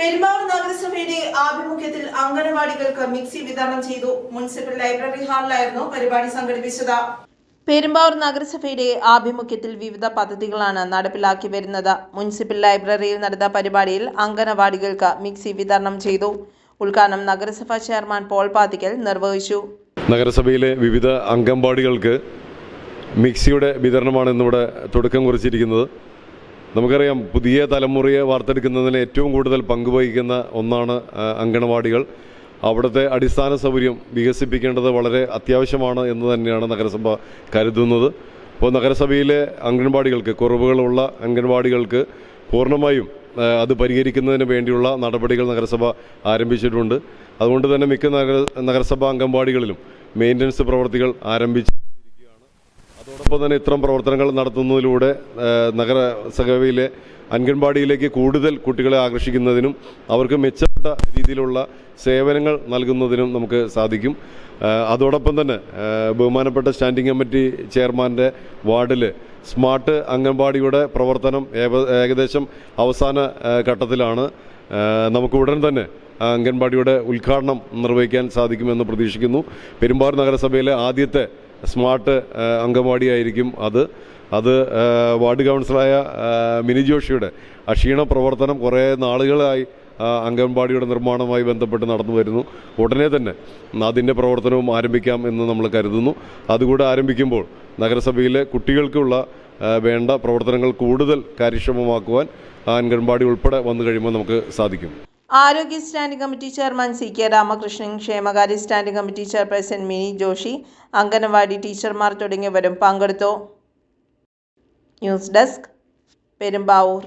പെരുമ്പാവൂർ നഗരസഭയുടെ ആഭിമുഖ്യത്തിൽ അംഗനവാടികൾക്ക് മിക്സി വിതരണം ചെയ്തു. മുനിസിപ്പൽ ലൈബ്രറി ഹാളിലായിരുന്നു പരിപാടി സംഘടിപ്പിച്ചത്. പെരുമ്പാവൂർ നഗരസഭയുടെ ആഭിമുഖ്യത്തിൽ വിവിധ പദ്ധതികളാണ് നടപ്പിലാക്കി വരുന്നത്. മുനിസിപ്പൽ ലൈബ്രറിയിൽ നടന്ന പരിപാടിയിൽ അംഗനവാടികൾക്ക് മിക്സി വിതരണം ചെയ്തു. ഉദ്ഘാടനം നഗരസഭാ ചെയർമാൻ പോൾ പാതിക്കൽ നിർവഹിച്ചു. നഗരസഭയിലെ വിവിധ അംഗൻവാടികൾക്ക് മിക്സിയുടെ വിതരണമാണ് ഇന്നിവിടെ തുടക്കം കുറിച്ചിരിക്കുന്നത്. നമുക്കറിയാം പുതിയ തലമുറയെ വാർത്തെടുക്കുന്നതിന് ഏറ്റവും കൂടുതൽ പങ്കുവഹിക്കുന്ന ഒന്നാണ് അങ്കണവാടികൾ. അവിടുത്തെ അടിസ്ഥാന സൗകര്യം വികസിപ്പിക്കേണ്ടത് വളരെ അത്യാവശ്യമാണ് എന്ന് തന്നെയാണ് നഗരസഭ കരുതുന്നത്. ഇപ്പോൾ നഗരസഭയിലെ അംഗൻവാടികൾക്ക് കുറവുകളുള്ള അംഗൻവാടികൾക്ക് പൂർണമായും അത് പരിഹരിക്കുന്നതിന് വേണ്ടിയുള്ള നടപടികൾ നഗരസഭ ആരംഭിച്ചിട്ടുണ്ട്. അതുകൊണ്ട് തന്നെ മിക്ക നഗര നഗരസഭാ അംഗൻവാടികളിലും മെയിന്റനൻസ് പ്രവർത്തികൾ ആരംഭിച്ചു അതോടൊപ്പം തന്നെ ഇത്തരം പ്രവർത്തനങ്ങൾ നടത്തുന്നതിലൂടെ നഗരസഭയിലെ അംഗൻവാടിയിലേക്ക് കൂടുതൽ കുട്ടികളെ ആകർഷിക്കുന്നതിനും അവർക്ക് മെച്ചപ്പെട്ട രീതിയിലുള്ള സേവനങ്ങൾ നൽകുന്നതിനും നമുക്ക് സാധിക്കും. അതോടൊപ്പം തന്നെ ബഹുമാനപ്പെട്ട സ്റ്റാൻഡിംഗ് കമ്മിറ്റി ചെയർമാന്റെ വാർഡിൽ സ്മാർട്ട് അംഗൻവാടിയുടെ പ്രവർത്തനം ഏകദേശം അവസാന ഘട്ടത്തിലാണ്. നമുക്ക് ഉടൻ തന്നെ അംഗൻവാടിയുടെ ഉദ്ഘാടനം നിർവഹിക്കാൻ സാധിക്കുമെന്ന് പ്രതീക്ഷിക്കുന്നു. പെരുമ്പാവൂർ നഗരസഭയിലെ ആദ്യത്തെ സ്മാർട്ട് അംഗൻവാടിയായിരിക്കും അത്. അത് വാർഡ് കൗൺസിലായ മിനി ജോഷിയുടെ അക്ഷീണ പ്രവർത്തനം കുറേ നാളുകളായി അംഗൻവാടിയുടെ നിർമ്മാണവുമായി ബന്ധപ്പെട്ട് നടന്നു വരുന്നു. ഉടനെ തന്നെ അതിന്റെ പ്രവർത്തനവും ആരംഭിക്കാം എന്ന് നമ്മൾ കരുതുന്നു. അതുകൂടെ ആരംഭിക്കുമ്പോൾ നഗരസഭയിലെ കുട്ടികൾക്കുള്ള വേണ്ട പ്രവർത്തനങ്ങൾ കൂടുതൽ കാര്യക്ഷമമാക്കുവാൻ അംഗൻവാടി ഉൾപ്പെടെ വന്നു കഴിയുമ്പോൾ നമുക്ക് സാധിക്കും. ആരോഗ്യ standing committee chairman C K Ramakrishnan ക്ഷേമകാര്യ standing committee chairperson Mini Joshi anganwadi ടീച്ചർമാർ തുടങ്ങിയവരും പങ്കെടുത്തു. News desk Perumbavoor.